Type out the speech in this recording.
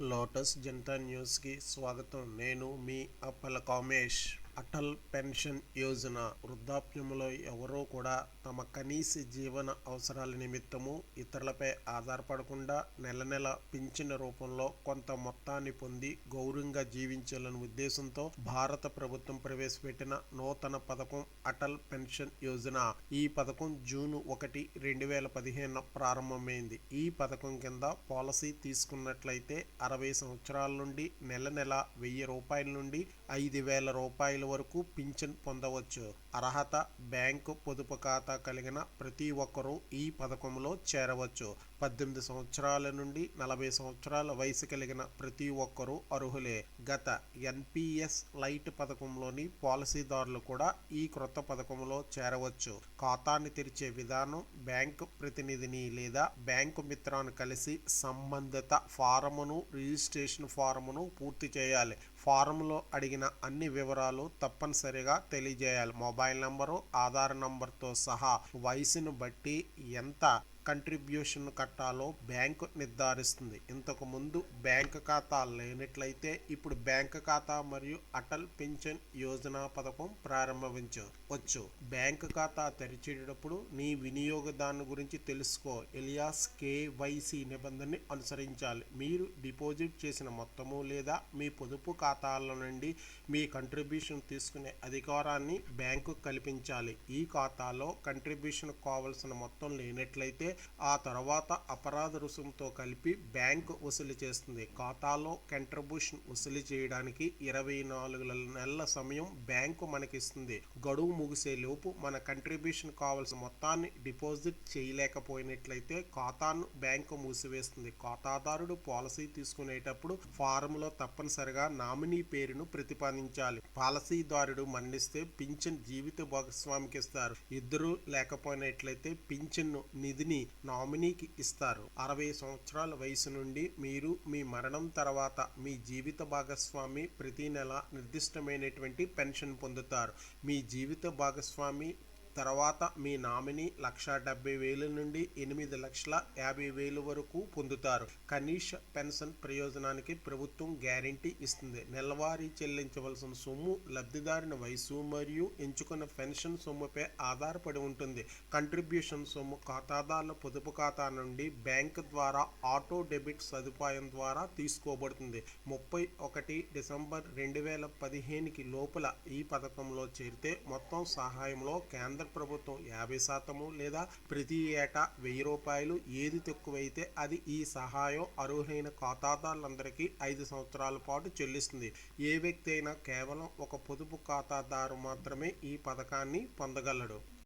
Lotus Janata న్యూస్కి స్వాగతం. నేను మీ అప్పల కామేష్ అటల్ పెన్షన్ యోజన వృద్ధాప్యంలో ఎవరూ కూడా తమ కనీస జీవన అవసరాల నిమిత్తము ఇతరులపై ఆధారపడకుండా నెల నెల పింఛన్ రూపంలో కొంత మొత్తాన్ని పొంది గౌరవంగా జీవించాలనే ఉద్దేశంతో భారత ప్రభుత్వం ప్రవేశపెట్టిన నూతన పథకం అటల్ పెన్షన్ యోజన. ఈ పథకం జూన్ ఒకటి రెండు వేల పదిహేను ప్రారంభమైంది. ఈ పథకం కింద పాలసీ తీసుకున్నట్లయితే అరవై సంవత్సరాల నుండి నెల నెల వెయ్యి రూపాయల నుండి ఐదు వేల రూపాయలు వరకు పింఛన్ పొందవచ్చు. అర్హత బ్యాంకు పొదుపు ఖాతా కలిగిన ప్రతి ఒక్కరూ ఈ పథకంలో చేరవచ్చు. పద్దెనిమిది సంవత్సరాల నుండి నలభై సంవత్సరాల వయసు కలిగిన ప్రతి ఒక్కరూ అర్హులే. గత ఎన్పిఎస్ లైట్ పథకంలోని పాలసీదారులు కూడా ఈ క్రొత్త పథకంలో చేరవచ్చు. ఖాతాని తెరిచే విధానం బ్యాంకు ప్రతినిధిని లేదా బ్యాంకు మిత్రాన్ని కలిసి సంబంధిత ఫారమును రిజిస్ట్రేషన్ ఫారమును పూర్తి చేయాలి. ఫారంలో అడిగిన అన్ని వివరాలు తప్పనిసరిగా తెలియజేయాలి. మొబైల్ నంబరు ఆధార్ నంబర్తో సహా వయసును బట్టి ఎంత కంట్రిబ్యూషన్ కట్టాలో బ్యాంకు నిర్ధారిస్తుంది. ఇంతకుముందు బ్యాంక్ ఖాతా లేనట్లయితే ఇప్పుడు బ్యాంక్ ఖాతా మరియు అటల్ పెన్షన్ యోజన పథకం ప్రారంభించవచ్చు బ్యాంక్ ఖాతా తెరిచేటప్పుడు నీ వినియోగదారుని గురించి తెలుసుకో. ఎలియాస్ కేవైసీ నిబంధనని అనుసరించాలి. మీరు డిపాజిట్ చేసిన మొత్తము లేదా మీ పొదుపు ఖాతాల నుండి మీ కంట్రిబ్యూషన్ తీసుకునే అధికారాన్ని బ్యాంకు కల్పించాలి. ఈ ఖాతాలో కంట్రిబ్యూషన్ కావలసిన మొత్తం లేనట్లయితే ఆ తర్వాత అపరాధ రుసుముతో కలిపి బ్యాంకు వసూలు చేస్తుంది. ఖాతాలో కంట్రిబ్యూషన్ వసూలు చేయడానికి ఇరవై నాలుగు నెలల సమయం బ్యాంకు మనకిస్తుంది. గడువు ముగిసే లోపు మన కంట్రిబ్యూషన్ కావాల్సిన మొత్తాన్ని డిపాజిట్ చేయలేకపోయినట్లయితే ఖాతాను బ్యాంకు మూసివేస్తుంది. ఖాతాదారుడు పాలసీ తీసుకునేటప్పుడు ఫారంలో తప్పనిసరిగా నామినీ పేరును ప్రతిపాదించాలి. పాలసీదారుడు మరణిస్తే పింఛన్ జీవిత భాగస్వామికి ఇస్తారు ఇద్దరు లేకపోయినట్లయితే పింఛన్ నిధిని నామినీకి ఇస్తారు. అరవై సంవత్సరాల వయసు నుండి మీరు మీ మరణం తర్వాత మీ జీవిత భాగస్వామి ప్రతి నెల నిర్దిష్టమైనటువంటి పెన్షన్ పొందుతారు. మీ జీవిత భాగస్వామి తర్వాత మీ నామినీ లక్ష డెబ్బై వేల నుండి ఎనిమిది లక్షల యాభై వేలు వరకు పొందుతారు. కనీష పెన్షన్ ప్రయోజనానికి ప్రభుత్వం గ్యారంటీ ఇస్తుంది. నెలవారీ చెల్లించవలసిన సొమ్ము లబ్ధిదారుని వయసు మరియు ఎంచుకున్న పెన్షన్ సొమ్ముపై ఆధారపడి ఉంటుంది. కంట్రిబ్యూషన్ సొమ్ము ఖాతాదారుల పొదుపు ఖాతా నుండి బ్యాంక్ ద్వారా ఆటో డెబిట్ సదుపాయం ద్వారా తీసుకోబడుతుంది. ముప్పై ఒకటి డిసెంబర్ రెండు వేల పదిహేనుకి లోపల ఈ పథకంలో చేరితే మొత్తం సహాయంలో కేంద్ర ప్రభుత్వం యాభై శాతము లేదా ప్రతి ఏటా వెయ్యి రూపాయలు ఏది తక్కువైతే అది ఈ సహాయం అర్హులైన ఖాతాదారులందరికీ ఐదు సంవత్సరాల పాటు చెల్లిస్తుంది. ఏ వ్యక్తి అయినా కేవలం ఒక పొదుపు ఖాతాదారు మాత్రమే ఈ పథకాన్ని పొందగలడు.